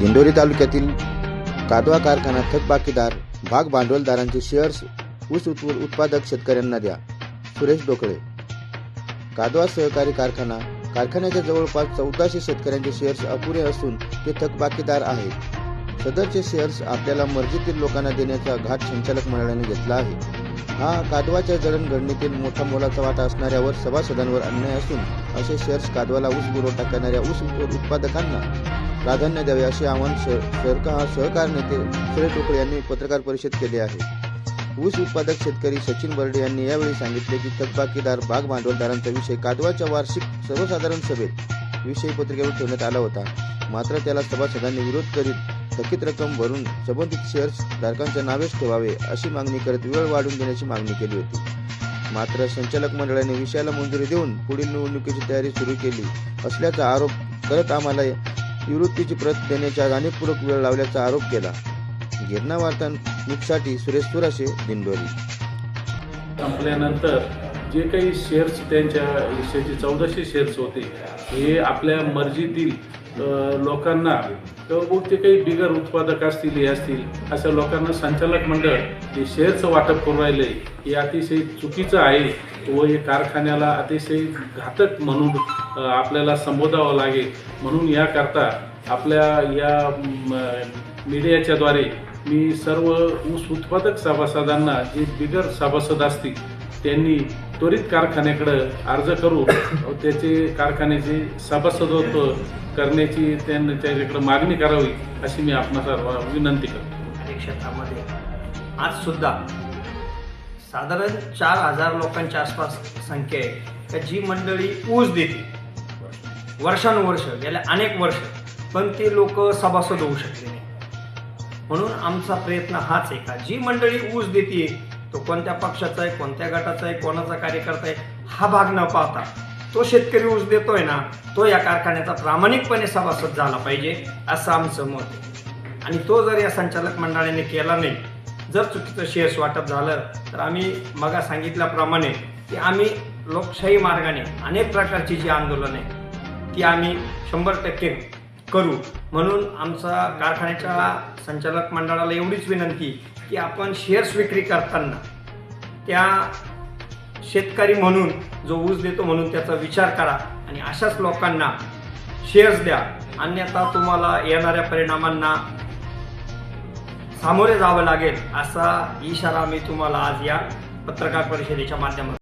दिंडोरी तालुक्यातील कादवा कारखाना थकबाकीदार भाग भांडवलदारांचे शेअर्स ऊस उत्पादक शेतकऱ्यांना द्या. सुरेश डोकळे कादवा सहकारी कारखाना कारखान्याच्या जवळपास चौदाशे शेतकऱ्यांचे शेअर्स अपुरे असून ते थकबाकीदार आहेत. सदरचे शेअर्स आपल्याला मर्जीतील लोकांना देण्याचा घाट संचालक मंडळाने घेतला आहे. हा कादवाच्या जडणघडणीतील मोठा मोलाचा वाटा असणाऱ्यावर सभासदांवर अन्याय असून असे शेअर्स कादवाला ऊस पुरवठा करणाऱ्या ऊस उत्पादकांना प्राधान्य द्यावे असे आवाहन स- सरकार सहकार नेते सुरेश डोकळे यांनी पत्रकार परिषद केली आहे. ऊस उत्पादक शेतकरी सचिन बर्डे यांनी यावेळी सांगितले की थकबाकीदार भाग भांडवलदारांचा विषय कादवाच्या वार्षिक सर्वसाधारण सभेत विषय पत्रिकेवर ठेवण्यात आला होता. मात्र त्याला सभासदांनी विरोध करीत थकीत रक्कम भरून संबंधित शेअर्स धारकांच्या नावेच ठेवावे अशी मागणी करत वेळ वाढवून देण्याची मागणी केली होती. मात्र संचालक मंडळाने विषयाला मंजुरी देऊन पुढील निवडणुकीची तयारी सुरू केली असल्याचा आरोप करत आम्हाला निवृत्तीची प्रत देण्याच्या जाणीवपूर्वक वेळ लावल्याचा आरोप केला. गिरणा वार्ता न्यूजसाठी सुरेश सुराशे दिंडोरी संपल्यानंतर जे काही शेअर्स त्यांच्या हिश्श्याचे चौदाशे शेअर्स होते हे आपल्या मर्जीतील लोकांना किंवा ते काही बिगर उत्पादक असतील हे असतील अशा लोकांना संचालक मंडळ हे शेअरचं वाटप करून राहिले हे अतिशय चुकीचं आहे व हे कारखान्याला अतिशय घातक म्हणून आपल्याला संबोधावं लागेल. म्हणून याकरता आपल्या या मीडियाच्याद्वारे मी सर्व ऊस उत्पादक सभासदांना जे बिगर सभासद असतील त्यांनी त्वरित कारखान्याकडं अर्ज करून त्याचे कारखान्याचे सभासदत्व करण्याची त्यांना त्याच्याकडे मागणी करावी अशी मी आपणाला विनंती करतो. क्षेत्रामध्ये आज सुद्धा साधारण चार हजार लोकांच्या आसपास संख्या आहे. का जी मंडळी ऊस देते वर्षानुवर्ष गेल्या अनेक वर्ष पण ते लोक सभासद होऊ शकले नाही. म्हणून आमचा प्रयत्न हाच आहे का? जी मंडळी ऊस देते तो कोणत्या पक्षाचा आहे कोणत्या गटाचा आहे कोणाचा कार्यकर्ता आहे हा भाग न पाहता तो शेतकरी ऊस देतोय ना तो या कारखान्याचा प्रामाणिकपणे सभासद झाला पाहिजे असं आमचं मत आहे. आणि तो जर या संचालक मंडळाने केला नाही जर चुकीचं शेअर्स वाटप झालं तर आम्ही मगा सांगितल्याप्रमाणे की आम्ही लोकशाही मार्गाने अनेक प्रकारची जी आंदोलन आहे ती आम्ही शंभर टक्के करू. म्हणून आमचा कारखान्याच्या संचालक मंडळाला एवढीच विनंती की आपण शेअर्स विक्री करताना त्या शेतकरी म्हणून जो ऊस देतो म्हणून त्याचा विचार करा आणि अशाच लोकांना शेअर्स द्या. अन्यथा तुम्हाला येणाऱ्या परिणामांना सामोरे जावं लागेल असा इशारा मी तुम्हाला आज या पत्रकार परिषदेच्या माध्यमातून